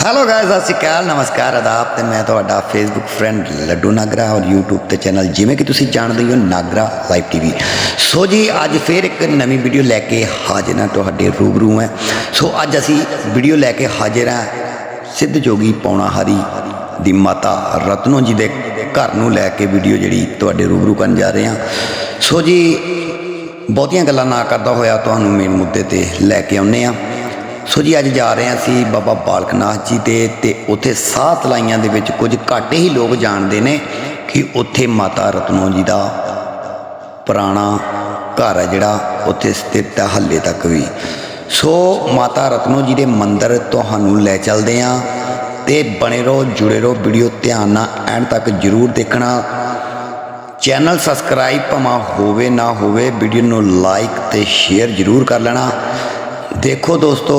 Hello guys ਸਤਿ ਸ਼੍ਰੀ ਅਕਾਲ, ਨਮਸਕਾਰ, ਆਦਾਬ ਤੇ ਮੈਂ ਤੁਹਾਡਾ ਫੇਸਬੁੱਕ ਫਰੈਂਡ ਲੱਡੂ ਨਾਗਰਾ ਔਰ YouTube ਤੇ ਚੈਨਲ ਜਿਵੇਂ ਕਿ ਤੁਸੀਂ ਜਾਣਦੇ ਹੋ ਨਾਗਰਾ ਲਾਈਵ ਟੀਵੀ ਸੋ ਜੀ, ਅੱਜ ਫੇਰ ਇੱਕ ਨਵੀਂ ਵੀਡੀਓ ਲੈ ਕੇ ਹਾਜ਼ਰ ਹਾਂ, ਤੁਹਾਡੇ ਰੂਬਰੂ ਹਾਂ। ਸੋ ਅੱਜ ਅਸੀਂ ਵੀਡੀਓ ਲੈ ਕੇ ਹਾਜ਼ਰ ਹਾਂ ਸਿੱਧ ਜੋਗੀ ਪੌਣਾ ਦੀ ਮਾਤਾ ਰਤਨੋ ਜੀ ਦੇ ਘਰ ਨੂੰ ਲੈ ਕੇ ਵੀਡੀਓ ਜਿਹੜੀ ਤੁਹਾਡੇ ਰੂਬਰੂ ਕਰਨ ਜਾ ਰਹੇ ਹਾਂ। ਸੋ ਜੀ, ਬਹੁਤੀਆਂ ਗੱਲਾਂ ਨਾ ਕਰਦਾ ਹੋਇਆ ਤੁਹਾਨੂੰ ਮੇਨ ਮੁੱਦੇ ਤੇ ਲੈ ਕੇ ਆਉਂਦੇ ਆ ਸੋ ਜੀ, ਅੱਜ ਜਾ ਰਹੇ ਹਾਂ ਅਸੀਂ ਬਾਬਾ ਬਾਲਕ ਨਾਥ ਜੀ ਦੇ ਤੇ ਉੱਥੇ ਸਾਹ ਤਲਾਈਆਂ ਦੇ ਵਿੱਚ ਕੁਝ ਘੱਟ ਹੀ ਲੋਕ ਜਾਣਦੇ ਨੇ ਕਿ ਉੱਥੇ ਮਾਤਾ ਰਤਨੋ ਜੀ ਦਾ ਪੁਰਾਣਾ ਘਰ ਹੈ ਜਿਹੜਾ ਉੱਥੇ ਸਥਿਤ ਹੈ ਹੱਲੇ ਤੱਕ ਵੀ। ਸੋ ਮਾਤਾ ਰਤਨੋ ਜੀ ਦੇ ਮੰਦਿਰ ਤੁਹਾਨੂੰ ਲੈ ਚੱਲਦੇ ਹਾਂ ਤੇ ਬਣੇ ਰਹੋ, ਜੁੜੇ ਰਹੋ, ਵੀਡੀਓ ਧਿਆਨ ਨਾਲ ਐਂਡ ਤੱਕ ਜਰੂਰ ਦੇਖਣਾ। ਚੈਨਲ ਸਬਸਕ੍ਰਾਈਬ ਭਾਵੇਂ ਹੋਵੇ ਨਾ ਹੋਵੇ, ਵੀਡੀਓ ਨੂੰ ਲਾਈਕ ਤੇ ਸ਼ੇਅਰ ਜਰੂਰ ਕਰ ਲੈਣਾ। ਦੇਖੋ ਦੋਸਤੋ,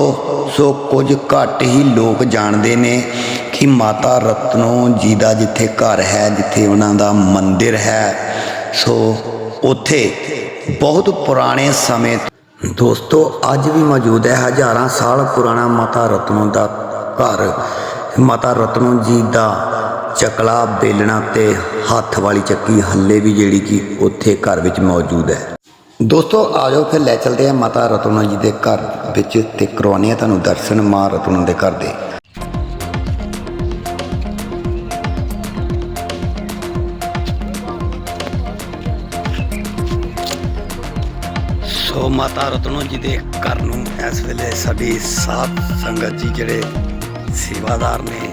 ਸੋ ਕੁਝ ਘੱਟ ਹੀ ਲੋਕ ਜਾਣਦੇ ਨੇ ਕਿ ਮਾਤਾ ਰਤਨੋ ਜੀ ਦਾ ਜਿੱਥੇ ਘਰ ਹੈ, ਜਿੱਥੇ ਉਹਨਾਂ ਦਾ ਮੰਦਿਰ ਹੈ, ਸੋ ਉੱਥੇ ਬਹੁਤ ਪੁਰਾਣੇ ਸਮੇਂ ਦੋਸਤੋ, ਅੱਜ ਵੀ ਮੌਜੂਦ ਹੈ ਹਜ਼ਾਰਾਂ ਸਾਲ ਪੁਰਾਣਾ ਮਾਤਾ ਰਤਨੋ ਦਾ ਘਰ। ਮਾਤਾ ਰਤਨੋ ਜੀ ਦਾ ਚਕਲਾ ਬੇਲਣਾ ਤੇ ਹੱਥ ਵਾਲੀ ਚੱਕੀ ਹੱਲੇ ਵੀ ਜਿਹੜੀ ਕਿ ਉੱਥੇ ਘਰ ਵਿੱਚ ਮੌਜੂਦ ਹੈ। ਦੋਸਤੋ ਆਜੋ ਫਿਰ ਲੈ ਚਲਦੇ ਆ ਮਾਤਾ ਰਤਨੋ ਜੀ ਦੇ ਘਰ ਵਿੱਚ ਤੇ ਕਰਵਾਉਂਦੇ ਆ ਤੁਹਾਨੂੰ ਦਰਸ਼ਨ ਮਾਂ ਰਤਨੋ ਦੇ ਘਰ ਦੇ। ਸੋ ਮਾਤਾ ਰਤਨੋ ਜੀ ਦੇ ਘਰ ਨੂੰ ਇਸ ਵੇਲੇ ਸਾਡੀ ਸਾਧ ਸੰਗਤ ਜੀ ਜਿਹੜੇ ਸੇਵਾਦਾਰ ਨੇ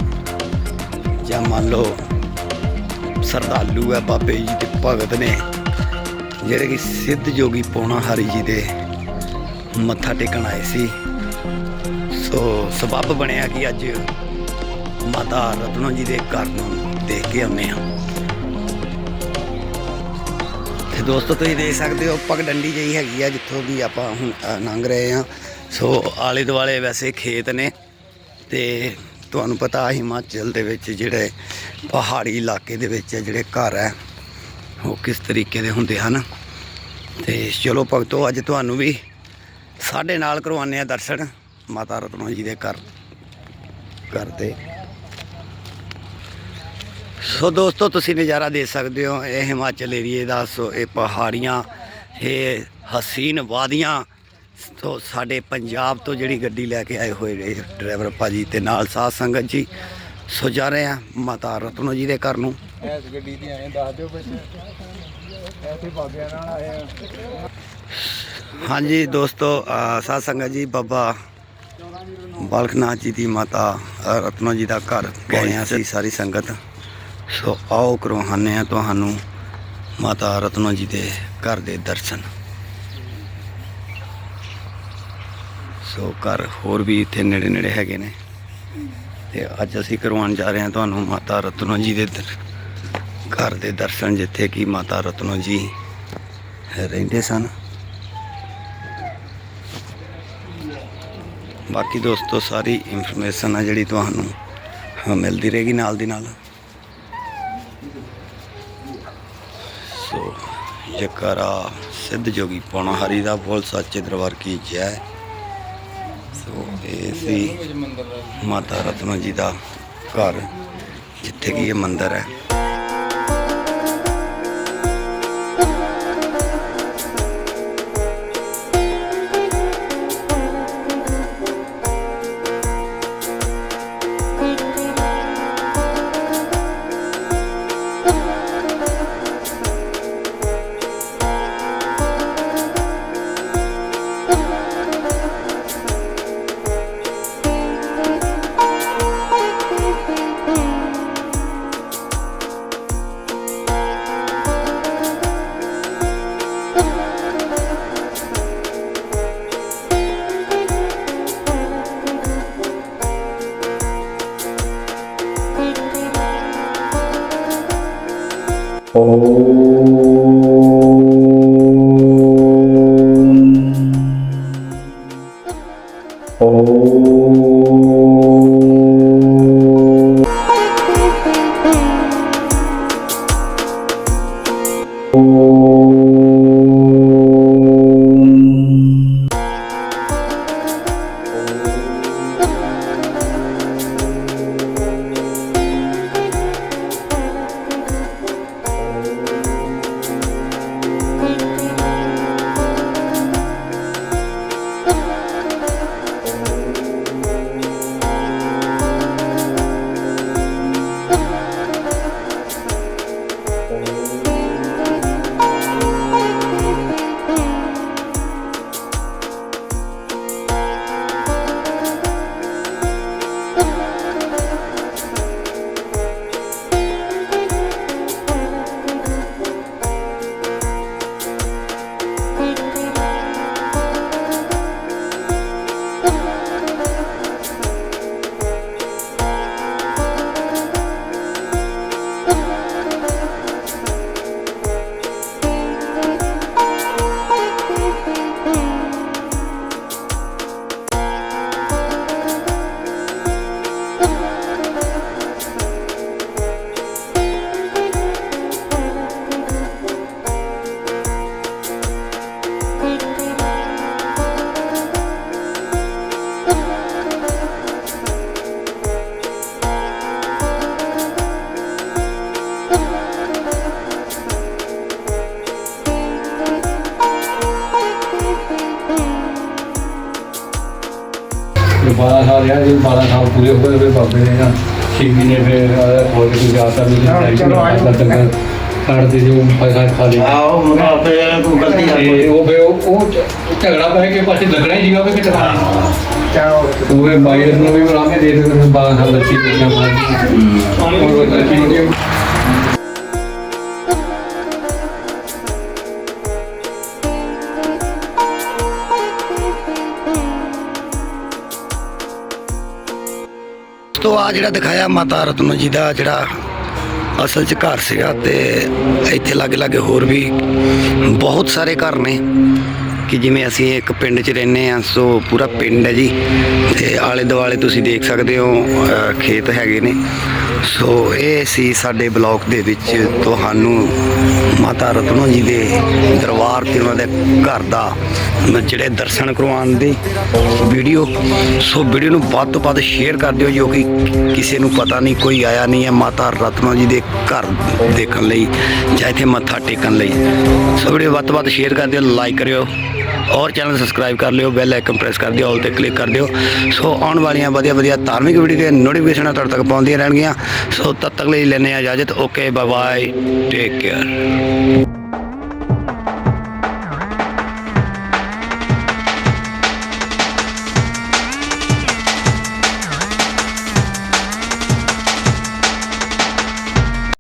ਜਾਂ ਮੰਨ ਲਓ ਸਰਦਾਲੂ ਹੈ, ਬਾਬੇ ਜੀ ਦੇ ਭਗਤ ਨੇ ਜਿਹੜੇ ਕਿ ਸਿੱਧ ਜੋਗੀ ਪੌਣਾ ਹਰੀ ਜੀ ਦੇ ਮੱਥਾ ਟੇਕਣ ਆਏ ਸੀ। ਸੋ ਸਬੱਬ ਬਣਿਆ ਕਿ ਅੱਜ ਮਾਤਾ ਰਤਨੋ ਜੀ ਦੇ ਘਰ ਨੂੰ ਦੇਖ ਕੇ ਆਉਂਦੇ ਹਾਂ। ਤੇ ਦੋਸਤੋ, ਤੁਸੀਂ ਦੇਖ ਸਕਦੇ ਹੋ ਪਗਡੰਡੀ ਜਿਹੀ ਹੈਗੀ ਆ ਜਿੱਥੋਂ ਦੀ ਆਪਾਂ ਹੁਣ ਲੰਘ ਰਹੇ ਆ ਸੋ ਆਲੇ ਦੁਆਲੇ ਵੈਸੇ ਖੇਤ ਨੇ ਤੇ ਤੁਹਾਨੂੰ ਪਤਾ ਹਿਮਾਚਲ ਦੇ ਵਿੱਚ ਜਿਹੜੇ ਪਹਾੜੀ ਇਲਾਕੇ ਦੇ ਵਿੱਚ ਜਿਹੜੇ ਘਰ ਹੈ ਉਹ ਕਿਸ ਤਰੀਕੇ ਦੇ ਹੁੰਦੇ ਹਨ? ਤੇ ਚਲੋ ਭਗਤੋ, ਅੱਜ ਤੁਹਾਨੂੰ ਵੀ ਸਾਡੇ ਨਾਲ ਕਰਵਾਉਂਦੇ ਆ ਦਰਸ਼ਨ। ਮਾਤਾ ਰਤਨੋ ਜੀ ਦੇ ਘਰ ਘਰ ਦੇ। ਸੋ ਦੋਸਤੋ, ਤੁਸੀਂ ਨਜ਼ਾਰਾ ਦੇ ਸਕਦੇ ਹੋ, ਇਹ ਹਿਮਾਚਲ ਏਰੀਏ ਦਾ, ਸੋ ਇਹ ਪਹਾੜੀਆਂ, ਇਹ ਹਸੀਨ ਵਾਦੀਆਂ, ਸੋ ਸਾਡੇ ਪੰਜਾਬ ਤੋਂ ਜਿਹੜੀ ਗੱਡੀ ਲੈ ਕੇ ਆਏ ਹੋਏ ਨੇ ਡਰਾਈਵਰ ਭਾਜੀ ਤੇ ਨਾਲ ਸਾਧ ਸੰਗਤ ਜੀ। ਸੋ ਜਾ ਰਹੇ ਆ ਮਾਤਾ ਰਤਨੋ ਜੀ ਦੇ ਘਰ ਨੂੰ। ਐਸ ਗੱਡੀ ਦੀ ਐਂ ਦੱਸ ਦਿਓ ਕੁਛ। ਐਸੇ ਬਾਬਿਆਂ ਨਾਲ ਆਏ ਆ ਹਾਂਜੀ ਦੋਸਤੋ, ਅਹ, ਸਾਧ ਸੰਗਤ ਜੀ, ਬਾਬਾ ਬਾਲਕਨਾਥ ਜੀ ਦੀ ਮਾਤਾ ਰਤਨੋ ਜੀ ਦਾ ਘਰ ਗਏ ਹਾਂ ਅਸੀਂ ਸਾਰੀ ਸੰਗਤ। ਸੋ ਆਓ ਕਰਵਾਉਂਦੇ ਆ ਤੁਹਾਨੂੰ ਮਾਤਾ ਰਤਨੋ ਜੀ ਦੇ ਘਰ ਦੇ ਦਰਸ਼ਨ। ਸੋ ਘਰ ਹੋਰ ਵੀ ਇੱਥੇ ਨੇੜੇ ਨੇੜੇ ਹੈਗੇ ਨੇ। ਤੇ ਅੱਜ ਅਸੀਂ ਕਰਵਾਉਣ ਜਾ ਰਹੇ ਹਾਂ ਤੁਹਾਨੂੰ ਮਾਤਾ ਰਤਨੋ ਜੀ ਦੇ ਦਰ- ਘਰ ਦੇ ਦਰਸ਼ਨ ਜਿੱਥੇ ਕਿ ਮਾਤਾ ਰਤਨੋ ਜੀ ਰਹਿੰਦੇ ਸਨ। ਬਾਕੀ ਦੋਸਤੋ, ਸਾਰੀ ਇਨਫੋਰਮੇਸ਼ਨ ਆ ਜਿਹੜੀ ਤੁਹਾਨੂੰ ਮਿਲਦੀ ਰਹੇਗੀ ਨਾਲ ਦੀ ਨਾਲ। ਸੋ, ਜਕਰਾ ਸਿੱਧ ਜੋਗੀ ਪੌਣਾ ਹਰੀ ਦਾ ਬੋਲ ਸੱਚੇ ਦਰਬਾਰ ਕੀ ਜੈ। ਸੋ, ਇਹ ਸੀ ਮਾਤਾ ਰਤਨੋ ਜੀ ਦਾ ਘਰ, ਜਿੱਥੇ ਕਿ ਇਹ ਮੰਦਿਰ ਹੈ। Oh. 12 ਸਾਲ ਰਿਹਾ ਜੀ 12 ਸਾਲ ਪੂਰੇ ਹੋ ਗਏ ਫਿਰ ਬਾਬੇ ਨੇ ਨਾ ਛੇ ਮਹੀਨੇ ਫਿਰ ਖੋਲ ਕੇ ਚਲੋ ਆਇਓ। ਤੱਕ ਕਰਦੇ ਜੋ ਪੈਸਾ ਖਾ ਲਿਆ ਆਓ ਹੁਣ ਆਪੇ ਕੋਈ ਗਲਤੀ ਤੇ ਉਹ ਫਿਰ ਉਹ ਝਗੜਾ ਪੈ ਕੇ ਪਾਸੇ ਲੱਗਣਾ ਹੀ ਸੀਗਾ ਵੀ ਕਿਤੇ ਚਾਹੋ ਉਹ ਬਾਈਰ ਨੂੰ ਵੀ ਬੁਲਾ ਕੇ ਦੇ ਦੇ ਫਿਰ 12 ਸਾਲ ਲੱਗੀ ਪਈਆਂ ਮਾਰ ਉਹ ਲੱਗੀ ਆ ਜਿਹੜਾ ਦਿਖਾਇਆ ਮਾਤਾ ਰਤਨ ਜੀ ਦਾ ਜਿਹੜਾ ਅਸਲ 'ਚ ਘਰ ਸੀਗਾ ਤੇ ਇੱਥੇ ਲਾਗੇ ਲਾਗੇ ਹੋਰ ਵੀ ਬਹੁਤ ਸਾਰੇ ਘਰ ਨੇ ਕਿ ਜਿਵੇਂ ਅਸੀਂ ਇੱਕ ਪਿੰਡ 'ਚ ਰਹਿੰਦੇ ਆ ਸੋ ਪੂਰਾ ਪਿੰਡ ਹੈ ਜੀ। ਤੇ ਆਲੇ ਦੁਆਲੇ ਤੁਸੀਂ ਦੇਖ ਸਕਦੇ ਹੋ ਖੇਤ ਹੈਗੇ ਨੇ। ਸੋ ਇਹ ਸੀ ਸਾਡੇ ਬਲੌਕ ਦੇ ਵਿੱਚ ਤੁਹਾਨੂੰ ਮਾਤਾ ਰਤਨੋ ਜੀ ਦੇ ਦਰਬਾਰ ਤੇ ਉਹਨਾਂ ਦੇ ਘਰ ਦਾ ਜਿਹੜੇ ਦਰਸ਼ਨ ਕਰਵਾਉਣ ਦੀ ਵੀਡੀਓ। ਸੋ ਵੀਡੀਓ ਨੂੰ ਵੱਧ ਤੋਂ ਵੱਧ ਸ਼ੇਅਰ ਕਰ ਦਿਓ ਜੋ ਕਿ ਕਿਸੇ ਨੂੰ ਪਤਾ ਨਹੀਂ, ਕੋਈ ਆਇਆ ਨਹੀਂ ਹੈ ਮਾਤਾ ਰਤਨੋ ਜੀ ਦੇ ਘਰ ਦੇਖਣ ਲਈ ਜਾਂ ਇੱਥੇ ਮੱਥਾ ਟੇਕਣ ਲਈ। ਸੋ ਵੀਡੀਓ ਵੱਧ ਤੋਂ ਵੱਧ ਸ਼ੇਅਰ ਕਰ ਦਿਓ ਲਾਈਕ ਕਰਿਓ। ਔਰ ਚੈਨਲ ਸਬਸਕ੍ਰਾਈਬ ਕਰ ਲਿਓ ਬੈਲ ਆਈਕਨ ਪ੍ਰੈਸ ਕਰ ਦਿਓ ਆਲ ਤੇ ਕਲਿੱਕ ਕਰ ਦਿਓ। ਸੋ ਆਉਣ ਵਾਲੀਆਂ ਵਧੀਆ ਵਧੀਆ ਧਾਰਮਿਕ ਵੀਡੀਓ ਦੇ ਨੋਟੀਫਿਕੇਸ਼ਨਾਂ ਤੁਹਾਡੇ ਤੱਕ ਪਹੁੰਚਦੀਆਂ ਰਹਿਣਗੀਆਂ। ਸੋ ਤਦ ਤੱਕ ਲਈ ਲੈਣੇ ਆ ਇਜਾਜ਼ਤ। Okay bye bye take care